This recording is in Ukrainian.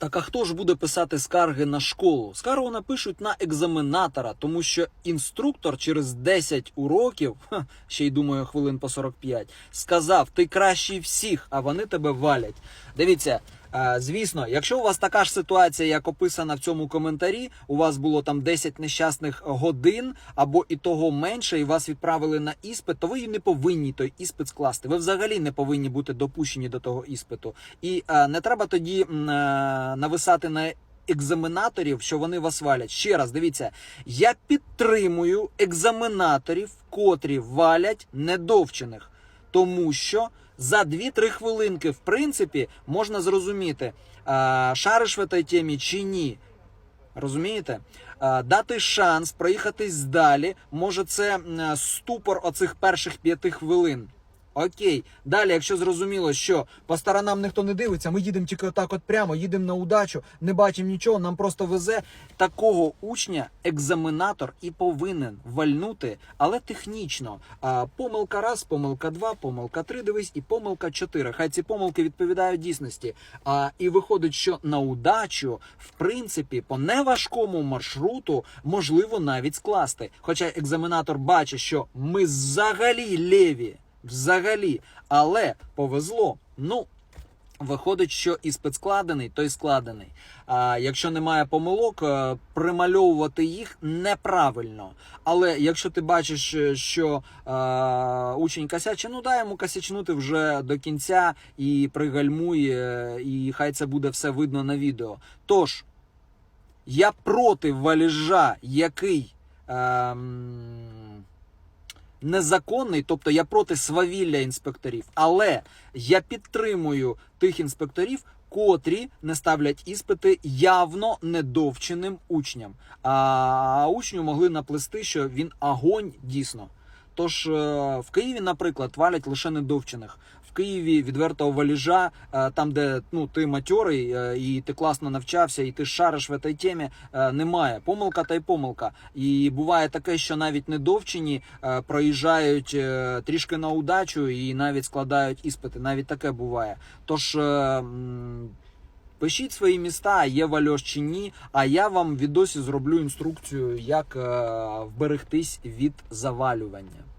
Так а хто ж буде писати скарги на школу? Скаргу напишуть на екзаменатора, тому що інструктор через 10 уроків, ще й думаю, хвилин по 45, сказав: ти кращий всіх, а вони тебе валять. Дивіться. Е, Звісно, якщо у вас така ж ситуація, як описана в цьому коментарі, у вас було там 10 нещасних годин або і того менше, і вас відправили на іспит, то ви не повинні той іспит скласти. Ви взагалі не повинні бути допущені до того іспиту. І е, не треба тоді е, нависати на екзаменаторів, що вони вас валять. Ще раз дивіться, я підтримую екзаменаторів, котрі валять недовчених, тому що. За 2-3 хвилинки, в принципі, можна зрозуміти, шариш в цій темі чи ні. Розумієте? Дати шанс проїхатись далі. Може, це ступор оцих перших п'яти хвилин. Окей, далі, якщо зрозуміло, що по сторонам ніхто не дивиться, ми їдемо тільки отак, от прямо, їдемо на удачу, не бачимо нічого, нам просто везе. Такого учня екзаменатор і повинен вальнути, але технічно. А, помилка раз, помилка два, помилка три, дивись, і помилка чотири. Хай ці помилки відповідають дійсності. А, і виходить, що на удачу, в принципі, по неважкому маршруту можливо навіть скласти. Хоча екзаменатор бачить, що ми взагалі леві. Взагалі, але повезло. Ну, виходить, що іспит складений, той складений. А якщо немає помилок, е, примальовувати їх неправильно. Але якщо ти бачиш, е, що е, учень косячить, ну дай йому косячнути вже до кінця і пригальмуй, е, і хай це буде все видно на відео. Тож, я проти валіжа, який. ем, незаконний, тобто я проти свавілля інспекторів, але я підтримую тих інспекторів, котрі не ставлять іспити явно недовченим учням. А учню могли наплести, що він агонь дійсно. Тож е, в Києві, наприклад, валять лише недовчених. В Києві відвертого валіжа, е, там, де ну ти матьорий е, і ти класно навчався, і ти шариш в цій темі, немає. Помилка та й помилка. І буває таке, що навіть недовчені проїжджають трішки на удачу і навіть складають іспити. Навіть таке буває. Тож. Пишіть свої міста, є вальож чи ні. А я вам відосі зроблю інструкцію, як вберегтись від завалювання.